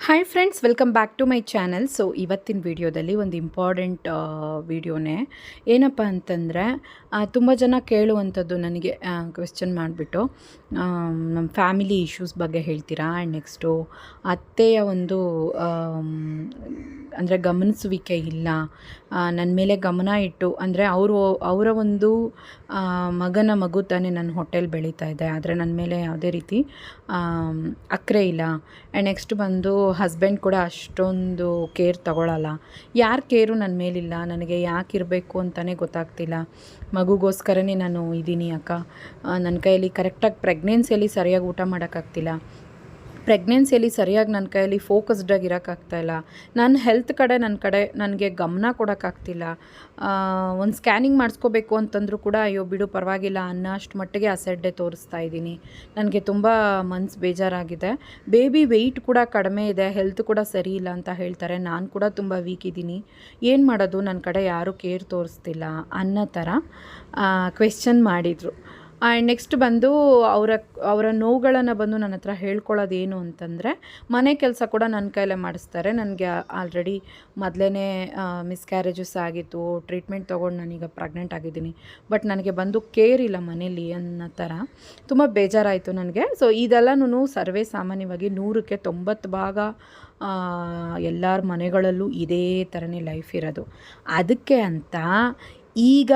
Hi friends welcome back to my channel so ಇವತ್ತಿನ ವಿಡಿಯೋದಲ್ಲಿ ಒಂದು ಇಂಪಾರ್ಟೆಂಟ್ ವಿಡಿಯೋನೇ ಏನಪ್ಪ ಅಂತಂದರೆ ತುಂಬ ಜನ ಕೇಳುವಂಥದ್ದು ನನಗೆ ಕ್ವೆಶ್ಚನ್ ಮಾಡಿಬಿಟ್ಟು ನಮ್ಮ ಫ್ಯಾಮಿಲಿ ಇಶ್ಯೂಸ್ ಬಗ್ಗೆ ಹೇಳ್ತೀರಾ? ಆ್ಯಂಡ್ ನೆಕ್ಸ್ಟು ಅತ್ತೆಯ ಒಂದು ಅಂದರೆ ಗಮನಿಸುವಿಕೆ ಇಲ್ಲ. ನನ್ನ ಮೇಲೆ ಗಮನ ಇಟ್ಟು, ಅಂದರೆ ಅವರು, ಅವರ ಒಂದು ಮಗನ ಮಗು ತಾನೇ ನನ್ನ ಹೋಟೆಲ್ ಬೆಳೀತಾ ಇದೆ. ಆದರೆ ನನ್ನ ಮೇಲೆ ಯಾವುದೇ ರೀತಿ ಅಕ್ಕರೆ ಇಲ್ಲ. ಆ್ಯಂಡ್ ನೆಕ್ಸ್ಟ್ ಬಂದು ಹಸ್ಬೆಂಡ್ ಕೂಡ ಅಷ್ಟೊಂದು ಕೇರ್ ತಗೊಳ್ಳಲ್ಲ ಯಾರ ಕೇರು ನನ್ನ ಮೇಲಿಲ್ಲ. ನನಗೆ ಯಾಕೆ ಇರಬೇಕು ಅಂತಲೇ ಗೊತ್ತಾಗ್ತಿಲ್ಲ. ಮಗುಗೋಸ್ಕರನೇ ನಾನು ಇದ್ದೀನಿ ಅಕ್ಕ. ನನ್ನ ಕೈಯಲ್ಲಿ ಕರೆಕ್ಟಾಗಿ ಪ್ರೆಗ್ನೆನ್ಸಿಯಲ್ಲಿ ಸರಿಯಾಗಿ ಊಟ ಮಾಡೋಕ್ಕಾಗ್ತಿಲ್ಲ ಪ್ರೆಗ್ನೆನ್ಸಿಯಲ್ಲಿ ಸರಿಯಾಗಿ ನನ್ನ ಕೈಯಲ್ಲಿ ಫೋಕಸ್ಡಾಗಿ ಇರೋಕ್ಕಾಗ್ತಾಯಿಲ್ಲ ನನ್ನ ಹೆಲ್ತ್ ಕಡೆ ನನ್ನ ಕಡೆ ನನಗೆ ಗಮನ ಕೊಡೋಕ್ಕಾಗ್ತಿಲ್ಲ. ಒಂದು ಸ್ಕ್ಯಾನಿಂಗ್ ಮಾಡಿಸ್ಕೋಬೇಕು ಅಂತಂದರೂ ಕೂಡ ಅಯ್ಯೋ ಬಿಡು ಪರವಾಗಿಲ್ಲ ಅನ್ನೋ ಅಷ್ಟು ಮಟ್ಟಿಗೆ ಅಸಡ್ಡೆ ತೋರಿಸ್ತಾ ಇದ್ದೀನಿ. ನನಗೆ ತುಂಬ ಮನ್ಸು ಬೇಜಾರಾಗಿದೆ. ಬೇಬಿ ವೆಯ್ಟ್ ಕೂಡ ಕಡಿಮೆ ಇದೆ ಹೆಲ್ತ್ ಕೂಡ ಸರಿ ಇಲ್ಲ ಅಂತ ಹೇಳ್ತಾರೆ. ನಾನು ಕೂಡ ತುಂಬ ವೀಕ್ ಇದ್ದೀನಿ. ಏನು ಮಾಡೋದು? ನನ್ನ ಕಡೆ ಯಾರೂ ಕೇರ್ ತೋರಿಸ್ತಿಲ್ಲ ಅನ್ನೋ ಥರ ಕ್ವೆಶ್ಚನ್ ಮಾಡಿದರು. ಆ್ಯಂಡ್ ನೆಕ್ಸ್ಟ್ ಬಂದು ಅವರ ಅವರ ನೋವುಗಳನ್ನು ಬಂದು ನನ್ನ ಹತ್ರ ಹೇಳ್ಕೊಳ್ಳೋದೇನು ಅಂತಂದರೆ, ಮನೆ ಕೆಲಸ ಕೂಡ ನನ್ನ ಕೈಲೇ ಮಾಡಿಸ್ತಾರೆ. ನನಗೆ ಆಲ್ರೆಡಿ ಮೊದಲೇ ಮಿಸ್ಕ್ಯಾರೇಜಸ್ ಆಗಿತ್ತು ಟ್ರೀಟ್ಮೆಂಟ್ ತೊಗೊಂಡು ನಾನೀಗ ಪ್ರೆಗ್ನೆಂಟ್ ಆಗಿದ್ದೀನಿ. ಬಟ್ ನನಗೆ ಬಂದು ಕೇರ್ ಇಲ್ಲ ಮನೇಲಿ ಅನ್ನೋ ಥರ ತುಂಬ ಬೇಜಾರಾಯಿತು ನನಗೆ. ಸೊ ಇದೆಲ್ಲನೂ ಸರ್ವೇ ಸಾಮಾನ್ಯವಾಗಿ ನೂರಕ್ಕೆ ತೊಂಬತ್ತು ಭಾಗ ಎಲ್ಲರ ಮನೆಗಳಲ್ಲೂ ಇದೇ ಥರನೇ ಲೈಫ್ ಇರೋದು. ಅದಕ್ಕೆ ಅಂತ ಈಗ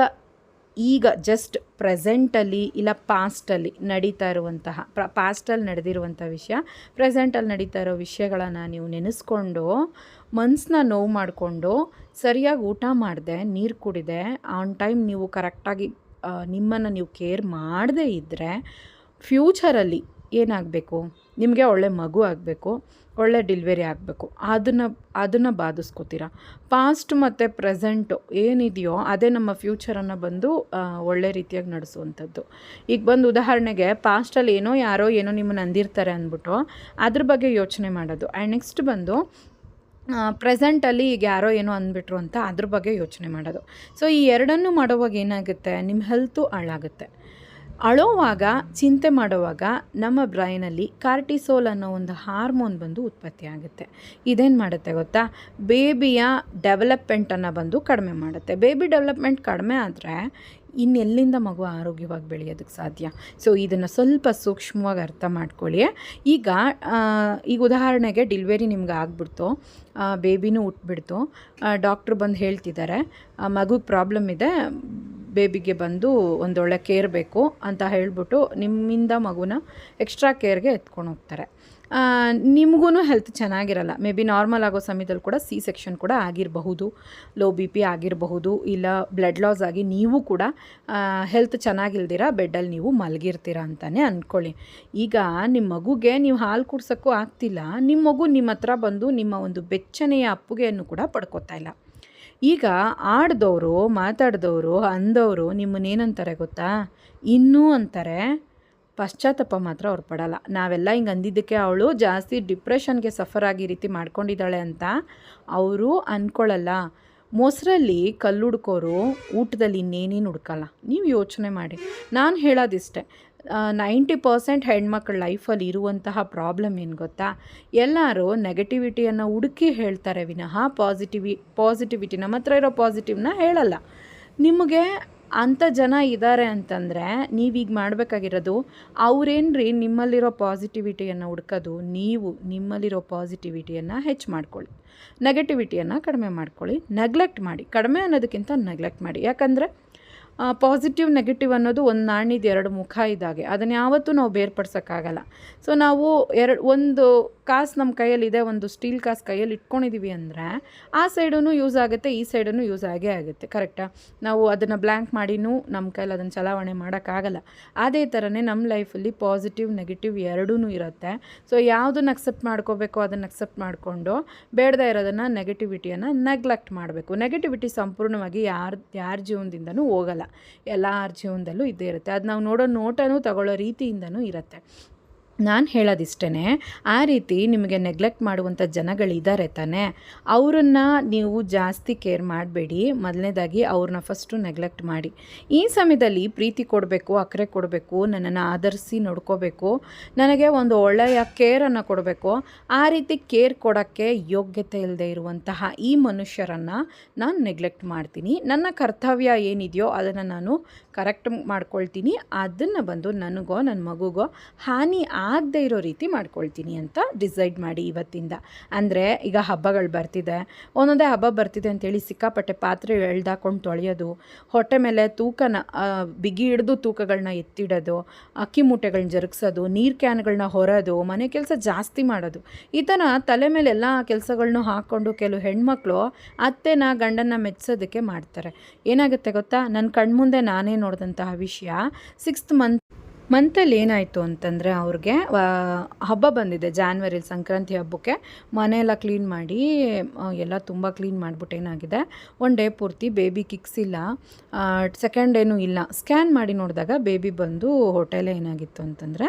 ಈಗ ಜಸ್ಟ್ ಪ್ರೆಸೆಂಟಲ್ಲಿ ಇಲ್ಲ ಪಾಸ್ಟಲ್ಲಿ ನಡೀತಾ ಇರುವಂತಹ, ಪ್ರ ಪಾಸ್ಟಲ್ಲಿ ನಡೆದಿರುವಂಥ ವಿಷಯ ಪ್ರೆಸೆಂಟಲ್ಲಿ ನಡೀತಾ ಇರೋ ವಿಷಯಗಳನ್ನು ನೀವು ನೆನೆಸ್ಕೊಂಡು ಮನ್ಸನ್ನ ನೋವು ಮಾಡಿಕೊಂಡು, ಸರಿಯಾಗಿ ಊಟ ಮಾಡಿದೆ, ನೀರು ಕುಡಿದೆ ಆನ್ ಟೈಮ್ ನೀವು ಕರೆಕ್ಟಾಗಿ ನಿಮ್ಮನ್ನು ನೀವು ಕೇರ್ ಮಾಡದೇ ಇದ್ದರೆ ಫ್ಯೂಚರಲ್ಲಿ ಏನಾಗಬೇಕು? ನಿಮಗೆ ಒಳ್ಳೆ ಮಗು ಆಗಬೇಕು, ಒಳ್ಳೆ ಡಿಲ್ವರಿ ಆಗಬೇಕು. ಅದನ್ನು ಅದನ್ನು ಬಾಧಿಸ್ಕೋತೀರ? ಪಾಸ್ಟ್ ಮತ್ತು ಪ್ರೆಸೆಂಟು ಏನಿದೆಯೋ ಅದೇ ನಮ್ಮ ಫ್ಯೂಚರನ್ನು ಬಂದು ಒಳ್ಳೆ ರೀತಿಯಾಗಿ ನಡೆಸುವಂಥದ್ದು. ಈಗ ಬಂದು ಉದಾಹರಣೆಗೆ ಪಾಸ್ಟಲ್ಲಿ ಏನೋ ಯಾರೋ ಏನೋ ನಿಮ್ಮನ್ನು ಅಂದಿರ್ತಾರೆ ಅಂದ್ಬಿಟ್ಟು ಅದ್ರ ಬಗ್ಗೆ ಯೋಚನೆ ಮಾಡೋದು. ಆ್ಯಂಡ್ ನೆಕ್ಸ್ಟ್ ಬಂದು ಪ್ರೆಸೆಂಟಲ್ಲಿ ಈಗ ಯಾರೋ ಏನೋ ಅಂದ್ಬಿಟ್ರು ಅಂತ ಅದ್ರ ಬಗ್ಗೆ ಯೋಚನೆ ಮಾಡೋದು. ಸೊ ಈ ಎರಡನ್ನೂ ಮಾಡೋವಾಗ ಏನಾಗುತ್ತೆ? ನಿಮ್ಮ ಹೆಲ್ತು ಹಾಳಾಗುತ್ತೆ ಅಳೋವಾಗ, ಚಿಂತೆ ಮಾಡೋವಾಗ ನಮ್ಮ ಬ್ರೈನಲ್ಲಿ ಕಾರ್ಟಿಸೋಲ್ ಅನ್ನೋ ಒಂದು ಹಾರ್ಮೋನ್ ಬಂದು ಉತ್ಪತ್ತಿ ಆಗುತ್ತೆ. ಇದೇನು ಮಾಡುತ್ತೆ ಗೊತ್ತಾ? ಬೇಬಿಯ ಡೆವಲಪ್ಮೆಂಟನ್ನು ಬಂದು ಕಡಿಮೆ ಮಾಡುತ್ತೆ. ಬೇಬಿ ಡೆವಲಪ್ಮೆಂಟ್ ಕಡಿಮೆ ಆದರೆ ಇನ್ನೆಲ್ಲಿಂದ ಮಗು ಆರೋಗ್ಯವಾಗಿ ಬೆಳೆಯೋದಕ್ಕೆ ಸಾಧ್ಯ? ಸೊ ಇದನ್ನು ಸ್ವಲ್ಪ ಸೂಕ್ಷ್ಮವಾಗಿ ಅರ್ಥ ಮಾಡ್ಕೊಳ್ಳಿ ಈಗ ಈಗ ಉದಾಹರಣೆಗೆ ಡಿಲ್ವರಿ ನಿಮ್ಗೆ ಆಗ್ಬಿಡ್ತು ಬೇಬಿನೂ ಹುಟ್ಬಿಡ್ತು. ಡಾಕ್ಟ್ರು ಬಂದು ಹೇಳ್ತಿದ್ದಾರೆ ಮಗುಗೆ ಪ್ರಾಬ್ಲಮ್ ಇದೆ ಬೇಬಿಗೆ ಬಂದು ಒಂದೊಳ್ಳೆ ಕೇರ್ ಬೇಕು ಅಂತ ಹೇಳ್ಬಿಟ್ಟು ನಿಮ್ಮಿಂದ ಮಗುನ ಎಕ್ಸ್ಟ್ರಾ ಕೇರ್ಗೆ ಎತ್ಕೊಂಡು ಹೋಗ್ತಾರೆ. ನಿಮಗೂ ಹೆಲ್ತ್ ಚೆನ್ನಾಗಿರಲ್ಲ. ಮೇ ಬಿ ನಾರ್ಮಲ್ ಆಗೋ ಸಮಯದಲ್ಲಿ ಕೂಡ ಸಿ ಸೆಕ್ಷನ್ ಕೂಡ ಆಗಿರಬಹುದು ಲೋ ಬಿ ಪಿ ಆಗಿರಬಹುದು, ಇಲ್ಲ ಬ್ಲಡ್ ಲಾಸ್ ಆಗಿ ನೀವು ಕೂಡ ಹೆಲ್ತ್ ಚೆನ್ನಾಗಿಲ್ದಿರ ಬೆಡ್ಡಲ್ಲಿ ನೀವು ಮಲಗಿರ್ತೀರ ಅಂತಲೇ ಅಂದ್ಕೊಳ್ಳಿ ಈಗ ನಿಮ್ಮ ಮಗುಗೆ ನೀವು ಹಾಲು ಕುಡ್ಸೋಕ್ಕೂ ಆಗ್ತಿಲ್ಲ ನಿಮ್ಮ ಮಗು ನಿಮ್ಮ ಹತ್ರ ಬಂದು ನಿಮ್ಮ ಒಂದು ಬೆಚ್ಚನೆಯ ಅಪ್ಪುಗೆಯನ್ನು ಕೂಡ ಪಡ್ಕೋತಾ ಇಲ್ಲ. ಈಗ ಆಡ್ದವರು, ಮಾತಾಡ್ದವರು, ಅಂದವರು ನಿಮ್ಮನ್ನೇನಂತಾರೆ ಗೊತ್ತಾ? ಇನ್ನೂ ಅಂತಾರೆ, ಪಶ್ಚಾತ್ತಾಪ ಮಾತ್ರ ಅವ್ರು ಪಡಲ್ಲ. ನಾವೆಲ್ಲ ಹಿಂಗೆ ಅಂದಿದ್ದಕ್ಕೆ ಅವಳು ಜಾಸ್ತಿ ಡಿಪ್ರೆಷನ್ಗೆ ಸಫರ್ ಆಗಿ ರೀತಿ ಮಾಡ್ಕೊಂಡಿದ್ದಾಳೆ ಅಂತ ಅವರು ಅಂದ್ಕೊಳ್ಳಲ್ಲ ಮೊಸರಲ್ಲಿ ಕಲ್ಲುಡ್ಕೋರು ಊಟದಲ್ಲಿ ಇನ್ನೇನೇನು ಹುಡ್ಕಲ್ಲ. ನೀವು ಯೋಚನೆ ಮಾಡಿ. ನಾನು ಹೇಳೋದಿಷ್ಟೆ. ನೈಂಟಿ ಪರ್ಸೆಂಟ್ ಹೆಣ್ಮಕ್ಳ ಲೈಫಲ್ಲಿ ಇರುವಂತಹ ಪ್ರಾಬ್ಲಮ್ ಏನು ಗೊತ್ತಾ? ಎಲ್ಲರೂ ನೆಗೆಟಿವಿಟಿಯನ್ನು ಹುಡುಕಿ ಹೇಳ್ತಾರೆ ವಿನಃ ಪಾಸಿಟಿವಿ ಪಾಸಿಟಿವಿಟಿ ನಮ್ಮ ಹತ್ರ ಇರೋ ಪಾಸಿಟಿವ್ನ ಹೇಳಲ್ಲ. ನಿಮಗೆ ಅಂಥ ಜನ ಇದ್ದಾರೆ ಅಂತಂದರೆ ನೀವೀಗ ಮಾಡಬೇಕಾಗಿರೋದು ಅವ್ರೇನ್ರಿ ನಿಮ್ಮಲ್ಲಿರೋ ಪಾಸಿಟಿವಿಟಿಯನ್ನು ಹುಡ್ಕೋದು? ನೀವು ನಿಮ್ಮಲ್ಲಿರೋ ಪಾಸಿಟಿವಿಟಿಯನ್ನು ಹೆಚ್ಚು ಮಾಡ್ಕೊಳ್ಳಿ. ನೆಗೆಟಿವಿಟಿಯನ್ನು ಕಡಿಮೆ ಮಾಡ್ಕೊಳ್ಳಿ. ನೆಗ್ಲೆಕ್ಟ್ ಮಾಡಿ. ಕಡಿಮೆ ಅನ್ನೋದಕ್ಕಿಂತ ನೆಗ್ಲೆಕ್ಟ್ ಮಾಡಿ. ಯಾಕಂದರೆ ಪಾಸಿಟಿವ್ ನೆಗೆಟಿವ್ ಅನ್ನೋದು ಒಂದು ನಾಣ್ಯದ ಎರಡು ಮುಖ ಇದ್ದಾಗೆ ಅದನ್ನು ಯಾವತ್ತೂ ನಾವು ಬೇರ್ಪಡ್ಸೋಕ್ಕಾಗಲ್ಲ. ಸೊ ನಾವು ಎರಡು, ಒಂದು ಕಾಸು ನಮ್ಮ ಕೈಯಲ್ಲಿದೆ, ಒಂದು ಸ್ಟೀಲ್ ಕಾಸು ಕೈಯಲ್ಲಿ ಇಟ್ಕೊಂಡಿದ್ದೀವಿ ಅಂದರೆ ಆ ಸೈಡೂ ಯೂಸ್ ಆಗುತ್ತೆ, ಈ ಸೈಡೂ ಯೂಸ್ ಆಗೇ ಆಗುತ್ತೆ, ಕರೆಕ್ಟಾ? ನಾವು ಅದನ್ನು ಬ್ಲ್ಯಾಂಕ್ ಮಾಡಿನೂ ನಮ್ಮ ಕೈಯಲ್ಲಿ ಅದನ್ನು ಚಲಾವಣೆ ಮಾಡೋಕ್ಕಾಗಲ್ಲ. ಅದೇ ಥರನೇ ನಮ್ಮ ಲೈಫಲ್ಲಿ ಪಾಸಿಟಿವ್, ನೆಗೆಟಿವ್ ಎರಡೂ ಇರುತ್ತೆ. ಸೊ, ಯಾವುದನ್ನು ಅಕ್ಸೆಪ್ಟ್ ಮಾಡ್ಕೋಬೇಕು ಅದನ್ನು ಅಕ್ಸೆಪ್ಟ್ ಮಾಡಿಕೊಂಡು ಬೇಡದೇ ಇರೋದನ್ನು ನೆಗೆಟಿವಿಟಿಯನ್ನು ನೆಗ್ಲೆಕ್ಟ್ ಮಾಡಬೇಕು. ನೆಗೆಟಿವಿಟಿ ಸಂಪೂರ್ಣವಾಗಿ ಯಾರ ಯಾರ ಜೀವನದಿಂದನೂ ಹೋಗಲ್ಲ. ಎಲ್ಲರ ಜೀವನದಲ್ಲೂ ಇದ್ದೇ ಇರುತ್ತೆ. ಅದು ನಾವು ನೋಡೋ ನೋಟನೂ ತಗೊಳ್ಳೋ ರೀತಿಯಿಂದನೂ ಇರುತ್ತೆ. ನಾನು ಹೇಳೋದಿಷ್ಟೇ ಆ ರೀತಿ ನಿಮಗೆ ನೆಗ್ಲೆಕ್ಟ್ ಮಾಡುವಂಥ ಜನಗಳಿದ್ದಾರೆ ತಾನೇ, ಅವರನ್ನು ನೀವು ಜಾಸ್ತಿ ಕೇರ್ ಮಾಡಬೇಡಿ, ಮೊದಲನೇದಾಗಿ ಅವ್ರನ್ನ ಫಸ್ಟು ನೆಗ್ಲೆಕ್ಟ್ ಮಾಡಿ. ಈ ಸಮಯದಲ್ಲಿ ಪ್ರೀತಿ ಕೊಡಬೇಕು ಅಕ್ಕರೆ ಕೊಡಬೇಕು, ನನ್ನನ್ನು ಆಧರಿಸಿ ನೋಡ್ಕೋಬೇಕು, ನನಗೆ ಒಂದು ಒಳ್ಳೆಯ ಕೇರನ್ನು ಕೊಡಬೇಕು, ಆ ರೀತಿ ಕೇರ್ ಕೊಡೋಕ್ಕೆ ಯೋಗ್ಯತೆ ಇಲ್ಲದೆ ಇರುವಂತಹ ಈ ಮನುಷ್ಯರನ್ನು ನಾನು ನೆಗ್ಲೆಕ್ಟ್ ಮಾಡ್ತೀನಿ, ನನ್ನ ಕರ್ತವ್ಯ ಏನಿದೆಯೋ ಅದನ್ನು ನಾನು ಕರೆಕ್ಟ್ ಮಾಡ್ಕೊಳ್ತೀನಿ, ಅದನ್ನು ಬಂದು ನನಗೋ ನನ್ನ ಮಗುಗೋ ಹಾನಿ ಆಗದೇ ಇರೋ ರೀತಿ ಮಾಡ್ಕೊಳ್ತೀನಿ ಅಂತ ಡಿಸೈಡ್ ಮಾಡಿ ಇವತ್ತಿಂದ. ಅಂದರೆ ಈಗ ಹಬ್ಬಗಳು ಬರ್ತಿದೆ. ಒಂದೊಂದೇ ಹಬ್ಬ ಬರ್ತಿದೆ ಅಂತೇಳಿ ಸಿಕ್ಕಾಪಟ್ಟೆ ಪಾತ್ರೆ ಎಳ್ದಾಕೊಂಡು ತೊಳೆಯೋದು, ಹೊಟ್ಟೆ ಮೇಲೆ ತೂಕನ ಬಿಗಿ ಹಿಡಿದು ತೂಕಗಳನ್ನ ಎತ್ತಿಡೋದು, ಅಕ್ಕಿ ಮೂಟೆಗಳನ್ನ ಜರುಗಿಸೋದು, ನೀರು ಕ್ಯಾನ್ಗಳನ್ನ ಹೊರೋದು, ಮನೆ ಕೆಲಸ ಜಾಸ್ತಿ ಮಾಡೋದು. ಈ ಥರ ತಲೆ ಮೇಲೆ ಎಲ್ಲ ಕೆಲಸಗಳನ್ನೂ ಹಾಕ್ಕೊಂಡು ಕೆಲವು ಹೆಣ್ಮಕ್ಳು ಅತ್ತೆನ ಗಂಡನ್ನ ಮೆಚ್ಚೋದಕ್ಕೆ ಮಾಡ್ತಾರೆ. ಏನಾಗುತ್ತೆ ಗೊತ್ತಾ? ನನ್ನ ಕಣ್ಮುಂದೆ ನಾನೇ ನೋಡಿದಂತಹ ವಿಷಯ. ಸಿಕ್ಸ್ತ್ ಮಂತ್ ಮಂತಲ್ಲಿ ಏನಾಯಿತು ಅಂತಂದರೆ ಅವ್ರಿಗೆ ಹಬ್ಬ ಬಂದಿದೆ ಜಾನ್ವರಿಲಿ ಸಂಕ್ರಾಂತಿ ಹಬ್ಬಕ್ಕೆ. ಮನೆಯೆಲ್ಲ ಕ್ಲೀನ್ ಮಾಡಿ ಎಲ್ಲ ತುಂಬ ಕ್ಲೀನ್ ಮಾಡಿಬಿಟ್ಟು ಏನಾಗಿದೆ ಒನ್ ಡೇ ಪೂರ್ತಿ ಬೇಬಿ ಕಿಕ್ಸ್ ಇಲ್ಲ. ಸೆಕೆಂಡ್ ಡೇನೂ ಇಲ್ಲ. ಸ್ಕ್ಯಾನ್ ಮಾಡಿ ನೋಡಿದಾಗ ಬೇಬಿ ಬಂದು ಹೋಟೆಲೇ ಏನಾಗಿತ್ತು ಅಂತಂದರೆ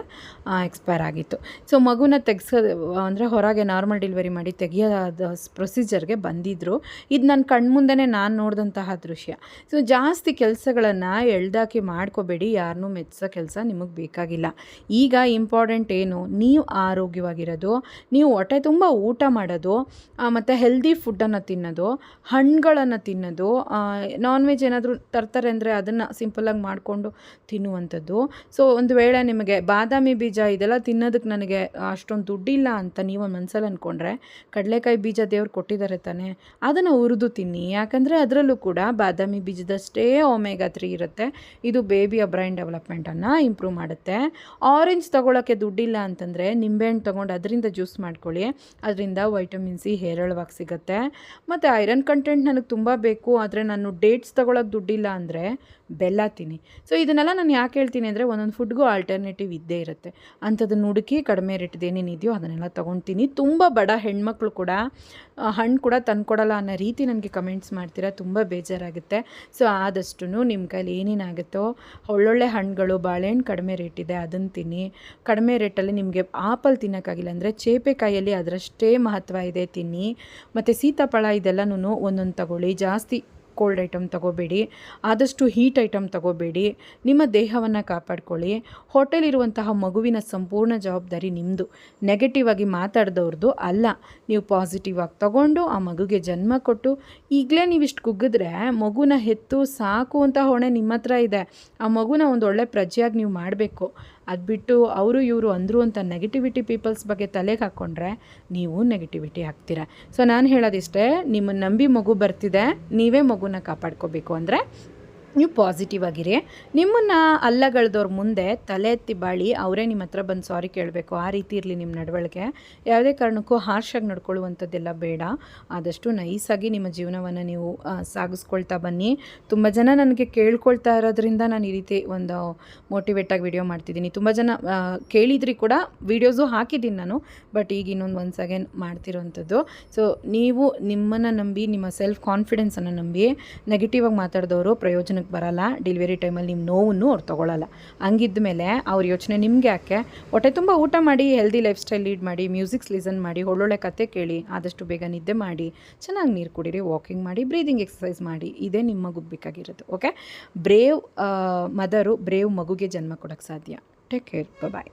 ಎಕ್ಸ್ಪೈರ್ ಆಗಿತ್ತು. ಸೊ ಮಗುನ ತೆಗ್ಸೋದು ಅಂದರೆ ಹೊರಗೆ ನಾರ್ಮಲ್ ಡೆಲಿವರಿ ಮಾಡಿ ತೆಗಿಯೋದ ಪ್ರೊಸೀಜರ್ಗೆ ಬಂದಿದ್ದರು ಇದು ನನ್ನ ಕಣ್ಮುಂದೆನೇ ನಾನು ನೋಡಿದಂತಹ ದೃಶ್ಯ. ಸೊ ಜಾಸ್ತಿ ಕೆಲಸಗಳನ್ನು ಎಳ್ದಾಕಿ ಮಾಡ್ಕೋಬೇಡಿ ಯಾರನ್ನೂ ಮೆಚ್ಚಿಸೋ ಕೆಲಸ ನಿಮಗೆ ಬೇಕಾಗಿಲ್ಲ. ಈಗ ಇಂಪಾರ್ಟೆಂಟ್ ಏನು? ನೀವು ಆರೋಗ್ಯವಾಗಿರೋದು, ನೀವು ಹೊಟ್ಟೆ ತುಂಬ ಊಟ ಮಾಡೋದು ಮತ್ತು ಹೆಲ್ದಿ ಫುಡ್ಡನ್ನು ತಿನ್ನೋದು, ಹಣ್ಣುಗಳನ್ನು ತಿನ್ನೋದು ನಾನ್ ವೆಜ್ ಏನಾದರೂ ತರ್ತಾರೆ ಅಂದರೆ ಅದನ್ನು ಸಿಂಪಲ್ಲಾಗಿ ಮಾಡಿಕೊಂಡು ತಿನ್ನುವಂಥದ್ದು. ಸೊ ಒಂದು ವೇಳೆ ನಿಮಗೆ ಬಾದಾಮಿ ಬೀಜ ಇದೆಲ್ಲ ತಿನ್ನೋದಕ್ಕೆ ನನಗೆ ಅಷ್ಟೊಂದು ದುಡ್ಡಿಲ್ಲ ಅಂತ ನೀವು ಮನಸ್ಸಲ್ಲಿ ಅಂದ್ಕೊಂಡ್ರೆ ಕಡಲೆಕಾಯಿ ಬೀಜ ದೇವ್ರು ಕೊಟ್ಟಿದ್ದಾರೆ ತಾನೇ, ಅದನ್ನು ಹುರಿದು ತಿನ್ನಿ. ಯಾಕಂದರೆ ಅದರಲ್ಲೂ ಕೂಡ ಬಾದಾಮಿ ಬೀಜದಷ್ಟೇ ಒಮೆಗಾ ತ್ರೀ ಇರುತ್ತೆ. ಇದು ಬೇಬಿಯ ಬ್ರೈನ್ ಡೆವಲಪ್ಮೆಂಟನ್ನು ಇಂಪ್ರೂವ್ ಮಾಡುತ್ತೆ. ಆರೆಂಜ್ ತೊಗೊಳಕ್ಕೆ ದುಡ್ಡಿಲ್ಲ ಅಂತಂದರೆ ನಿಂಬೆಹಣ್ಣು ತೊಗೊಂಡು ಅದರಿಂದ ಜ್ಯೂಸ್ ಮಾಡ್ಕೊಳ್ಳಿ. ಅದರಿಂದ ವೈಟಮಿನ್ ಸಿ ಹೇರಳವಾಗಿ ಸಿಗುತ್ತೆ. ಮತ್ತು ಐರನ್ ಕಂಟೆಂಟ್ ನನಗೆ ತುಂಬ ಬೇಕು, ಆದರೆ ನಾನು ಡೇಟ್ಸ್ ತೊಗೊಳಕ್ಕೆ ದುಡ್ಡಿಲ್ಲ ಅಂದರೆ ಬೆಲ್ಲ ತಿನ್ನಿ. ಸೊ ಇದನ್ನೆಲ್ಲ ನಾನು ಯಾಕೆ ಹೇಳ್ತೀನಿ ಅಂದರೆ ಒಂದೊಂದು ಫುಡ್ಗೂ ಆಲ್ಟರ್ನೇಟಿವ್ ಇದ್ದೇ ಇರುತ್ತೆ. ಅಂಥದ್ದನ್ನು ಹುಡುಕಿ ಕಡಿಮೆ ರೇಟ್ದು ಏನೇನಿದೆಯೋ ಅದನ್ನೆಲ್ಲ ತೊಗೊಳ್ತೀನಿ ತುಂಬ ಬಡ ಹೆಣ್ಮಕ್ಳು ಕೂಡ ಹಣ್ಣು ಕೂಡ ತಂದ್ಕೊಡಲ್ಲ ಅನ್ನೋ ರೀತಿ ನನಗೆ ಕಮೆಂಟ್ಸ್ ಮಾಡ್ತೀರಾ, ತುಂಬ ಬೇಜಾರಾಗುತ್ತೆ. ಸೊ ಆದಷ್ಟು ನಿಮ್ಮ ಕೈಲಿ ಏನೇನಾಗುತ್ತೋ, ಒಳ್ಳೊಳ್ಳೆ ಹಣ್ಣುಗಳು, ಬಾಳೆಹಣ್ಣು ಕಡಿಮೆ ರೇಟ್ ಇದೆ ಅದನ್ನು ತಿನ್ನಿ. ಕಡಿಮೆ ರೇಟಲ್ಲಿ ನಿಮಗೆ ಆಪಲ್ ತಿನ್ನೋಕ್ಕಾಗಿಲ್ಲ ಅಂದರೆ ಚೇಪೆಕಾಯಲ್ಲಿ ಅದರಷ್ಟೇ ಮಹತ್ವ ಇದೆ ತಿನ್ನಿ. ಮತ್ತು ಸೀತಾಫಳ ಇದೆಲ್ಲನೂ ಒಂದೊಂದು ತಗೊಳ್ಳಿ. ಜಾಸ್ತಿ ಕೋಲ್ಡ್ ಐಟಮ್ ತಗೋಬೇಡಿ, ಆದಷ್ಟು ಹೀಟ್ ಐಟಮ್ ತಗೋಬೇಡಿ, ನಿಮ್ಮ ದೇಹವನ್ನು ಕಾಪಾಡ್ಕೊಳ್ಳಿ. ಹೋಟೆಲ್ ಇರುವಂತಹ ಮಗುವಿನ ಸಂಪೂರ್ಣ ಜವಾಬ್ದಾರಿ ನಿಮ್ಮದು ನೆಗೆಟಿವ್ ಆಗಿ ಮಾತಾಡ್ದವ್ರದ್ದು ಅಲ್ಲ. ನೀವು ಪಾಸಿಟಿವ್ ಆಗಿ ತಗೊಂಡು ಆ ಮಗುಗೆ ಜನ್ಮ ಕೊಟ್ಟು, ಈಗಲೇ ನೀವಿಷ್ಟು ಕುಗ್ಗಿದ್ರೆ ಮಗುನ ಹೆತ್ತು ಸಾಕು ಅಂತ ಹೊಣೆ ನಿಮ್ಮ ಹತ್ರ ಇದೆ. ಆ ಮಗುನ ಒಂದು ಒಳ್ಳೆ ಪ್ರಜೆಯಾಗಿ ನೀವು ಮಾಡಬೇಕು. ಅದು ಬಿಟ್ಟು ಅವರು ಇವರು ಅಂದರು ಅಂತ ನೆಗೆಟಿವಿಟಿ ಪೀಪಲ್ಸ್ ಬಗ್ಗೆ ತಲೆಗೆ ಹಾಕ್ಕೊಂಡ್ರೆ ನೀವು ನೆಗೆಟಿವಿಟಿ ಹಾಕ್ತೀರ. ಸೊ ನಾನು ಹೇಳೋದಿಷ್ಟೇ ನಿಮ್ಮನ್ನು ನಂಬಿ ಮಗು ಬರ್ತಿದೆ, ನೀವೇ ಮಗುನ ಕಾಪಾಡ್ಕೋಬೇಕು ಅಂದರೆ ನೀವು ಪಾಸಿಟಿವ್ ಆಗಿರಿ. ನಿಮ್ಮನ್ನು ಅಲ್ಲಗಳ್ದವ್ರ ಮುಂದೆ ತಲೆ ಎತ್ತಿ ಬಾಳಿ, ಅವರೇ ನಿಮ್ಮ ಹತ್ರ ಬಂದು ಸಾರಿ ಕೇಳಬೇಕು. ಆ ರೀತಿ ಇರಲಿ ನಿಮ್ಮ ನಡವಳಿಕೆ. ಯಾವುದೇ ಕಾರಣಕ್ಕೂ ಹಾರ್ಷಾಗಿ ನಡ್ಕೊಳ್ಳುವಂಥದ್ದೆಲ್ಲ ಬೇಡ. ಆದಷ್ಟು ನೈಸಾಗಿ ನಿಮ್ಮ ಜೀವನವನ್ನು ನೀವು ಸಾಗಿಸ್ಕೊಳ್ತಾ ಬನ್ನಿ. ತುಂಬ ಜನ ನನಗೆ ಕೇಳ್ಕೊಳ್ತಾ ಇರೋದ್ರಿಂದ ನಾನು ಈ ರೀತಿ ಒಂದು ಮೋಟಿವೇಟಾಗಿ ವಿಡಿಯೋ ಮಾಡ್ತಿದ್ದೀನಿ. ತುಂಬ ಜನ ಕೇಳಿದ್ರಿ ಕೂಡ ವೀಡಿಯೋಸು ಹಾಕಿದ್ದೀನಿ ನಾನು. ಬಟ್ ಈಗ ಇನ್ನೊಂದು ಒನ್ಸ್ ಅಗೇನ್ ಮಾಡ್ತಿರೋವಂಥದ್ದು ಸೊ ನೀವು ನಿಮ್ಮನ್ನು ನಂಬಿ, ನಿಮ್ಮ ಸೆಲ್ಫ್ ಕಾನ್ಫಿಡೆನ್ಸನ್ನು ನಂಬಿ ನೆಗೆಟಿವ್ ಆಗಿ ಮಾತಾಡಿದವರು ಬರಲ್ಲ ಡೆಲಿವರಿ ಟೈಮಲ್ಲಿ ನಿಮ್ಮ ನೋವನ್ನು ಅವ್ರು ತೊಗೊಳಲ್ಲ. ಹಂಗಿದ್ದ ಮೇಲೆ ಅವ್ರ ಯೋಚನೆ ನಿಮಗೆ ಯಾಕೆ? ಹೊಟ್ಟೆ ತುಂಬ ಊಟ ಮಾಡಿ ಹೆಲ್ದಿ ಲೈಫ್ ಸ್ಟೈಲ್ ಲೀಡ್ ಮಾಡಿ ಮ್ಯೂಸಿಕ್ಸ್ ಲಿಸನ್ ಮಾಡಿ, ಒಳ್ಳೊಳ್ಳೆ ಕತೆ ಕೇಳಿ, ಆದಷ್ಟು ಬೇಗ ನಿದ್ದೆ ಮಾಡಿ, ಚೆನ್ನಾಗಿ ನೀರು ಕುಡೀರಿ ವಾಕಿಂಗ್ ಮಾಡಿ ಬ್ರೀದಿಂಗ್ ಎಕ್ಸಸೈಸ್ ಮಾಡಿ, ಇದೇ ನಿಮ್ಮ ಮಗುಗೆ ಬೇಕಾಗಿರೋದು ಓಕೆ ಬ್ರೇವ್ ಮದರು ಬ್ರೇವ್ ಮಗುಗೆ ಜನ್ಮ ಕೊಡೋಕ್ಕೆ ಸಾಧ್ಯ. Take care bye